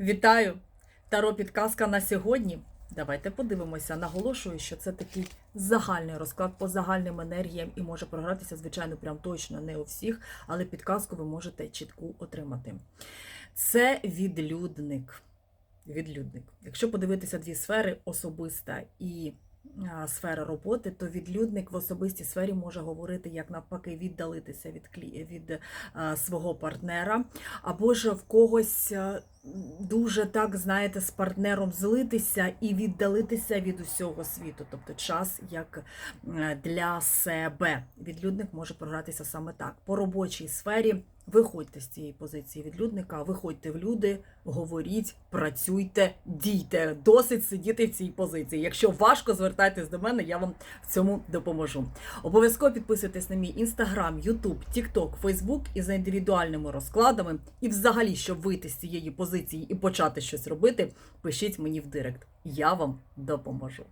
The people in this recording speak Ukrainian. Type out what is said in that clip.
Вітаю! Таро підказка на сьогодні. Давайте подивимося. Наголошую, що це такий загальний розклад по загальним енергіям і може програтися, звичайно, прям точно не у всіх, але підказку ви можете чітку отримати. Це відлюдник. Відлюдник. Якщо подивитися дві сфери особиста і сфера роботи, то відлюдник в особистій сфері може говорити як навпаки віддалитися від від свого партнера, або ж в когось дуже так, знаєте, з партнером злитися і віддалитися від усього світу. Тобто час як е, для себе. Відлюдник може програтися саме так. По робочій сфері виходьте з цієї позиції відлюдника, виходьте в люди, говоріть, працюйте, дійте. Досить сидіти в цій позиції. Якщо важко, звертайтесь до мене, я вам в цьому допоможу. Обов'язково підписуйтесь на мій інстаграм, Ютуб, Тікток, Фейсбук і за індивідуальними розкладами. І взагалі, щоб вийти з цієї позиції і почати щось робити, пишіть мені в директ. Я вам допоможу.